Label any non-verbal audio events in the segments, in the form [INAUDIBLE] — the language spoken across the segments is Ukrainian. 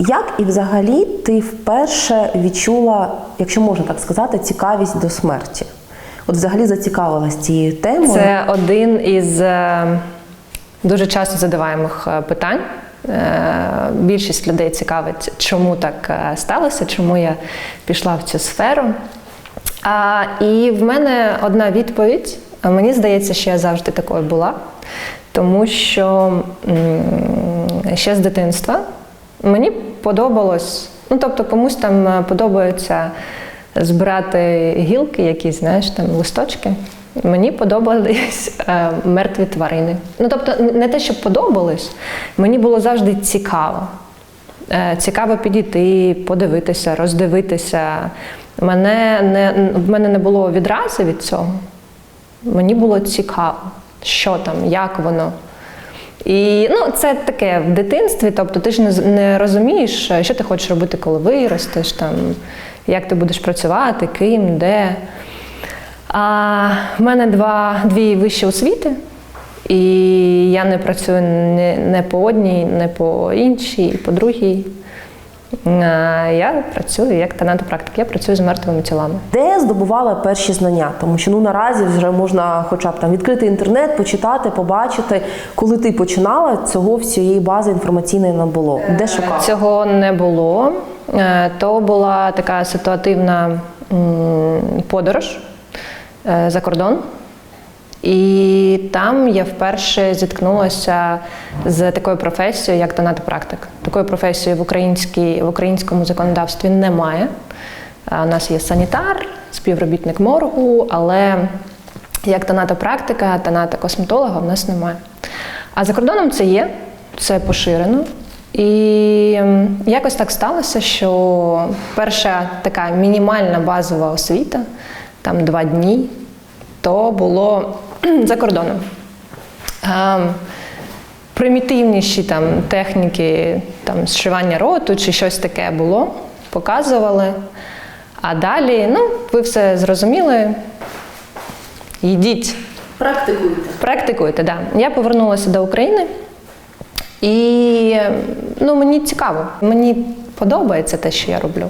Як і взагалі ти вперше відчула, якщо можна так сказати, цікавість до смерті? От взагалі зацікавилась цією темою. Це один із е, дуже часто задаваємих е, питань. Е, Більшість людей цікавить, чому так сталося, чому я пішла в цю сферу. І в мене одна відповідь. Мені здається, що я завжди такою була, тому що ще з дитинства мені подобалось, ну тобто комусь там е, подобається збирати гілки, якісь, знаєш, там листочки. Мені подобались е, мертві тварини. Ну тобто, не те, що подобались, мені було завжди цікаво. Е, Цікаво підійти, подивитися, роздивитися. Мене не, в мене не було відрази від цього. Мені було цікаво, що там, як воно. І ну, це таке в дитинстві, тобто ти ж не, не розумієш, що ти хочеш робити, коли виростеш, там, як ти будеш працювати, ким, де. А в мене два, дві вищі освіти, і я не працюю не, не по одній, не по іншій, по другій. А, Я працюю як танатопрактик, я працюю з мертвими тілами. Де здобувала перші знання? Тому що ну наразі вже можна хоча б там відкрити інтернет, почитати, побачити. Коли ти починала, цього всієї бази інформаційної не було. Де шукала? Цього не було. Е, То була така ситуативна подорож е, за кордон. І там я вперше зіткнулася з такою професією, як танатопрактик. Такої професії в, в українському законодавстві немає. У нас є санітар, співробітник моргу, але як танатопрактика, таната-косметолога в нас немає. А за кордоном це є, це поширено. І якось так сталося, що перша така мінімальна базова освіта, там два дні, то було [CLEARS THROAT] за кордоном. Ем, примітивніші там техніки там, зшивання роту чи щось таке було, показували. А далі, ну, ви все зрозуміли. Йдіть, Практикуйте. практикуйте, да. Я повернулася до України, і ну, мені цікаво, мені подобається те, що я роблю.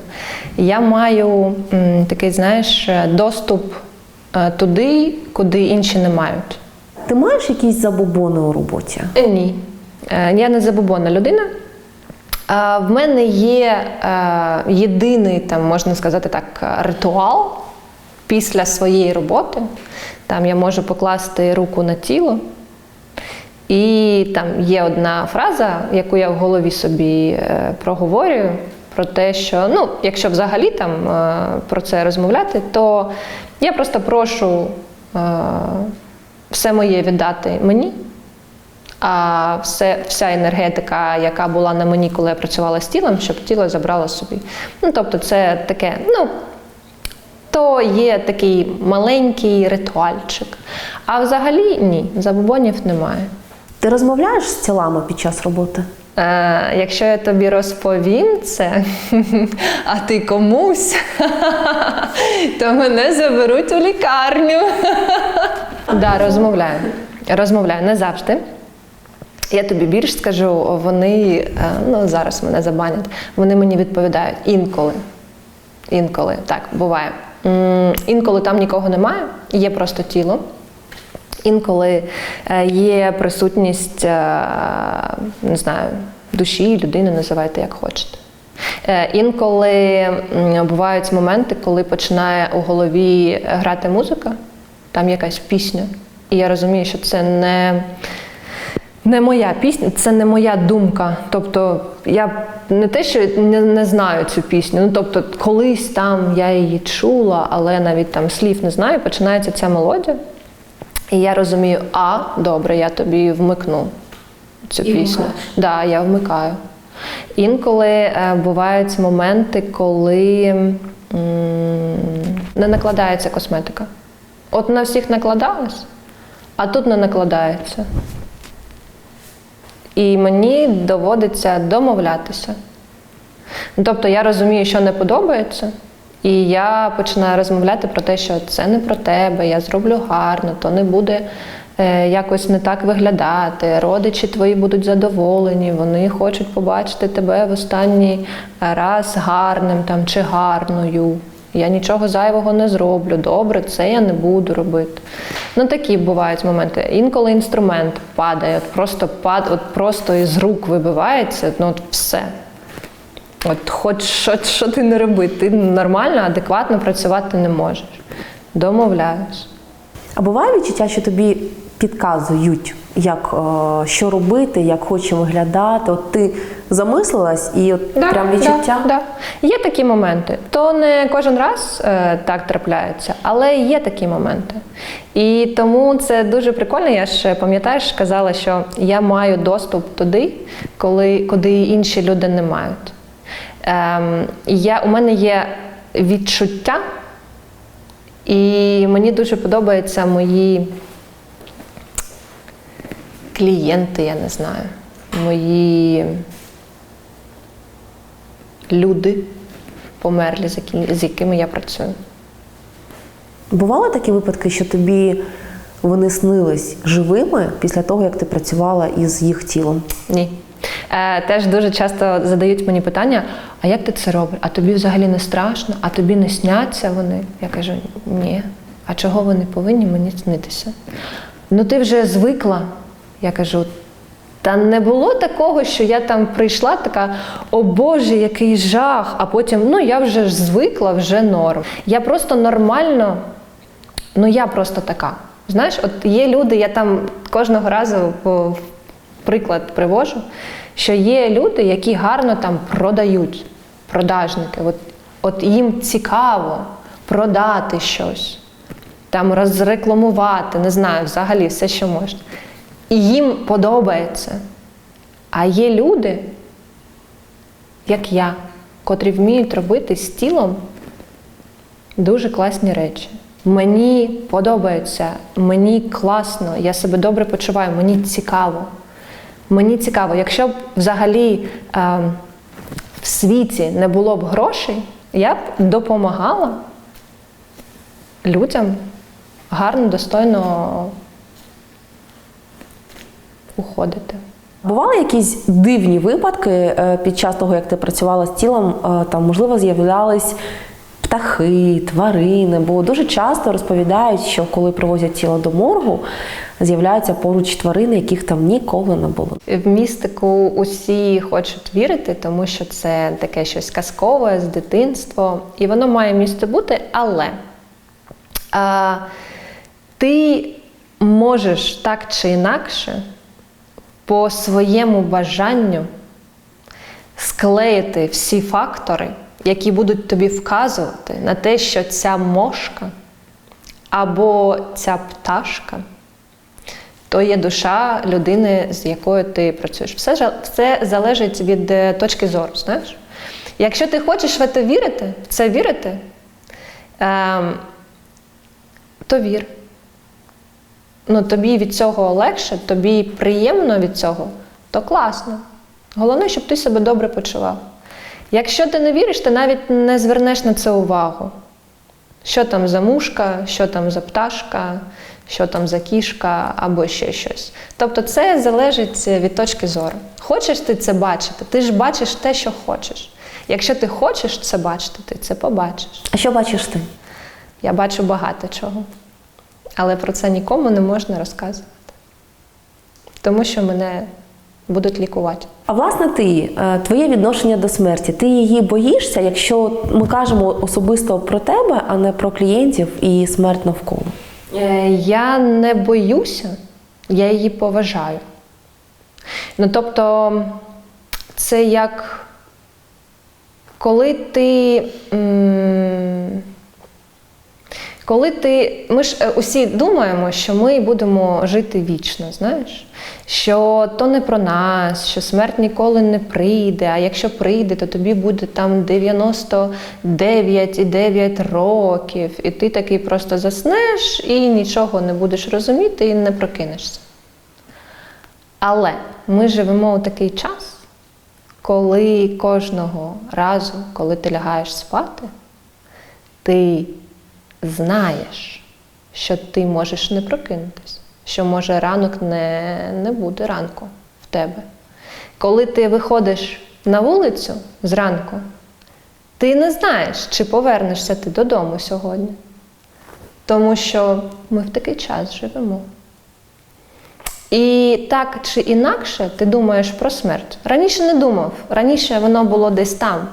Я маю м, такий, знаєш, доступ туди, куди інші не мають. Ти маєш якісь забобони у роботі? Е, Ні. Е, Я не забобонна людина. В мене є е, єдиний, там, можна сказати так, ритуал після своєї роботи. Там я можу покласти руку на тіло. І там є одна фраза, яку я в голові собі е, проговорюю, про те, що ну, якщо взагалі там е, про це розмовляти, то я просто прошу е, все моє віддати мені, а все, вся енергетика, яка була на мені, коли я працювала з тілом, щоб тіло забрало собі. Ну, тобто, це таке, ну, то є такий маленький ритуальчик. А взагалі ні, забобонів немає. Ти розмовляєш з тілами під час роботи? Е, якщо я тобі розповім це, [LAUGHS] а ти комусь, [LAUGHS] то мене заберуть у лікарню. [LAUGHS] да, розмовляю. Розмовляю не завжди. Я тобі більш скажу, вони е, ну зараз мене забанять. Вони мені відповідають інколи. Інколи так буває. Інколи там нікого немає, є просто тіло. Інколи е, є присутність, е, не знаю, душі, людини, називайте як хочете. Е, Інколи бувають моменти, коли починає у голові грати музика, там якась пісня, і я розумію, що це не. Не моя пісня, це не моя думка. Тобто я не те, що не, не знаю цю пісню. Ну тобто, колись там я її чула, але навіть там слів не знаю, починається ця мелодія. І я розумію, а добре, я тобі вмикну цю І пісню. вмикаєш? Да, я вмикаю. Інколи е, бувають моменти, коли м, не накладається косметика. От на всіх накладалось, а тут не накладається. І мені доводиться домовлятися. Тобто я розумію, що не подобається, і я починаю розмовляти про те, що це не про тебе, я зроблю гарно, то не буде е, якось не так виглядати, родичі твої будуть задоволені, вони хочуть побачити тебе в останній раз гарним там, чи гарною. Я нічого зайвого не зроблю. Добре, це я не буду робити. Ну такі бувають моменти. Інколи інструмент падає, от просто пад, от просто із рук вибивається, ну от все. От хоч що, що ти не роби, ти нормально, адекватно працювати не можеш. Домовляюсь. А буває відчуття, що тобі підказують, як е, що робити, як хоче виглядати. От ти замислилась і от прям відчуття. Да, да. Є такі моменти. То не кожен раз е, так трапляється, але є такі моменти. І тому це дуже прикольно. Я ж пам'ятаєш, казала, що я маю доступ туди, коли, куди інші люди не мають. Ем, я, у мене є відчуття, і мені дуже подобаються мої клієнти, я не знаю, мої люди померлі, з якими, з якими я працюю. Бували такі випадки, що тобі вони снились живими після того, як ти працювала із їх тілом? Ні. Е, теж дуже часто задають мені питання: а як ти це робиш? А тобі взагалі не страшно? А тобі не сняться вони? Я кажу, ні. А чого вони повинні мені снитися? Ну ти вже звикла. Я кажу, та не було такого, що я там прийшла така, о Боже, який жах, а потім, ну я вже ж звикла, вже норм. Я просто нормально, ну я просто така. Знаєш, от є люди, я там кожного разу приклад привожу, що є люди, які гарно там продають, продажники. От, от їм цікаво продати щось, там розрекламувати, не знаю, взагалі все, що можна. І їм подобається. А є люди, як я, котрі вміють робити з тілом дуже класні речі. Мені подобається, мені класно, я себе добре почуваю, мені цікаво. Мені цікаво, якщо б взагалі е, в світі не було б грошей, я б допомагала людям гарно, достойно уходити. Бували якісь дивні випадки е, під час того, як ти працювала з тілом, е, там можливо з'являлись птахи, тварини, бо дуже часто розповідають, що коли привозять тіло до моргу, з'являються поруч тварини, яких там ніколи не було. В містику усі хочуть вірити, тому що це таке щось казкове з дитинства, і воно має місце бути, але а, ти можеш так чи інакше по своєму бажанню склеїти всі фактори, які будуть тобі вказувати на те, що ця мошка або ця пташка то є душа людини, з якою ти працюєш. Все, все залежить від е, точки зору, знаєш? Якщо ти хочеш в це вірити, в це вірити, ем, то вір. Ну, тобі від цього легше, тобі приємно від цього, то класно. Головне, щоб ти себе добре почував. Якщо ти не віриш, ти навіть не звернеш на це увагу. Що там за мушка, що там за пташка, що там за кішка або ще щось. Тобто це залежить від точки зору. Хочеш ти це бачити, ти ж бачиш те, що хочеш. Якщо ти хочеш це бачити, ти це побачиш. А що бачиш ти? Я бачу багато чого. Але про це нікому не можна розказувати. Тому що мене будуть лікувати. А власне, ти е, твоє відношення до смерті, ти її боїшся, якщо ми кажемо особисто про тебе, а не про клієнтів і смерть навколо. Е, Я не боюся, я її поважаю. Ну, тобто, це як коли ти. Коли ти. Ми ж е, усі думаємо, що ми будемо жити вічно, знаєш? Що то не про нас, що смерть ніколи не прийде, а якщо прийде, то тобі буде там 99,9 років, і ти такий просто заснеш і нічого не будеш розуміти і не прокинешся. Але ми живемо у такий час, коли кожного разу, коли ти лягаєш спати, ти знаєш, що ти можеш не прокинутися. що може ранок не, не буде ранку в тебе. Коли ти виходиш на вулицю зранку, ти не знаєш, чи повернешся ти додому сьогодні. Тому що ми в такий час живемо. І так чи інакше ти думаєш про смерть. Раніше не думав, раніше воно було десь там.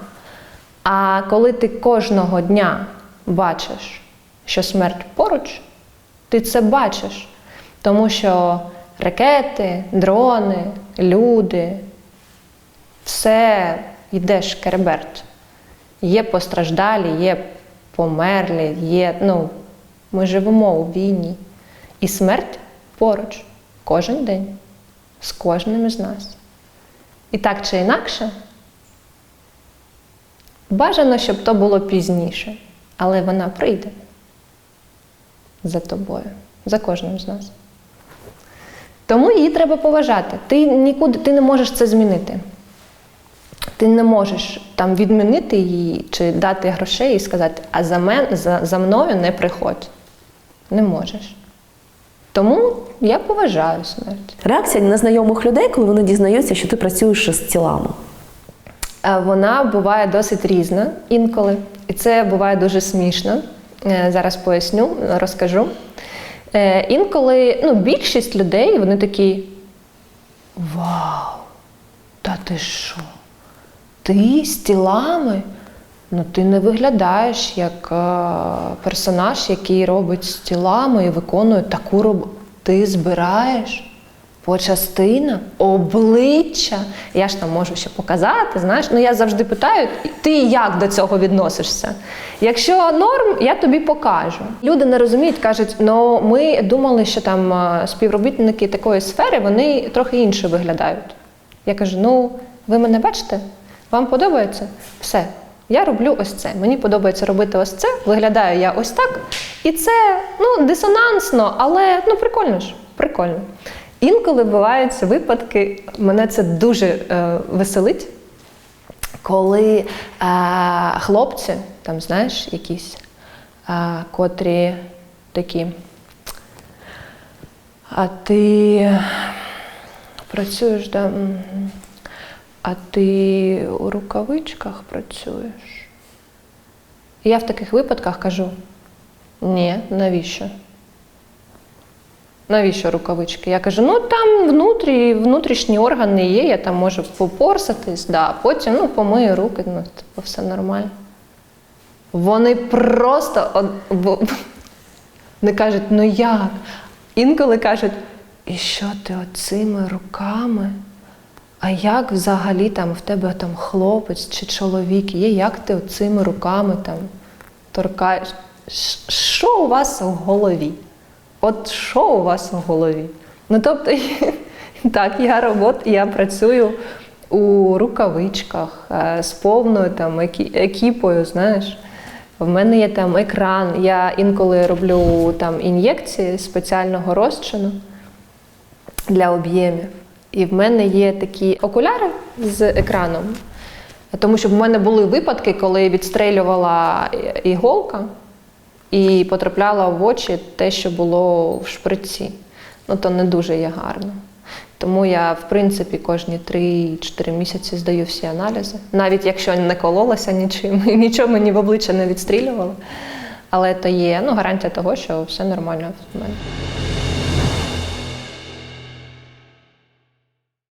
А коли ти кожного дня бачиш, що смерть поруч, ти це бачиш. Тому що ракети, дрони, люди, все йде шкереберть. Є постраждалі, є померлі, є, ну, ми живемо у війні. І смерть поруч кожен день з кожним із нас. І так чи інакше, бажано, щоб то було пізніше, але вона прийде за тобою, за кожним з нас. Тому її треба поважати. Ти нікуди ти не можеш це змінити. Ти не можеш там відмінити її чи дати грошей і сказати, а за, мен, за, за мною не приходь. Не можеш. Тому я поважаю смерть. Реакція незнайомих людей, коли вони дізнаються, що ти працюєш з тілами. Е, Вона буває досить різна інколи, і це буває дуже смішно. Е, Зараз поясню, розкажу. Е, Інколи ну, більшість людей вони такі: Вау! Та ти що? Ти з тілами? Ну, ти не виглядаєш як е, персонаж, який робить з тілами і виконує таку роботу. Ти збираєш по частинам, обличчя. Я ж там можу ще показати, знаєш. Ну я завжди питаю, ти як до цього відносишся? Якщо норм, я тобі покажу. Люди не розуміють, кажуть, ну ми думали, що там співробітники такої сфери вони трохи інше виглядають. Я кажу: ну, ви мене бачите? Вам подобається? Все. Я роблю ось це. Мені подобається робити ось це. Виглядаю я ось так. І це ну, дисонансно, але ну, прикольно ж. Прикольно. Інколи буваються випадки, мене це дуже е, веселить, коли е, хлопці, там, знаєш, якісь, е, котрі такі. А ти працюєш, да? А ти у рукавичках працюєш? Я в таких випадках кажу: ні, навіщо? Навіщо рукавички? Я кажу, ну там внутрі, внутрішні органи є, я там можу попорсатись, да, потім ну, помию руки, ну, типу, все нормально. Вони просто бо- не кажуть, ну як? Інколи кажуть, і що ти оцими руками? А як взагалі там в тебе там хлопець чи чоловік є, як ти оцими руками там торкаєш? Що у вас в голові? От що у вас в голові? Ну тобто, [LAUGHS] так, я робот, я працюю у рукавичках е, з повною там екіпою, знаєш. В мене є там екран. Я інколи роблю там ін'єкції спеціального розчину для об'ємів. І в мене є такі окуляри з екраном. Тому що в мене були випадки, коли відстрелювала іголка і потрапляла в очі те, що було в шприці. Ну, то не дуже є гарно. Тому я, в принципі, кожні 3-4 місяці здаю всі аналізи. Навіть якщо не кололася нічим, [LAUGHS] і нічого мені в обличчя не відстрілювало. Але то є ну, гарантія того, що все нормально в мене.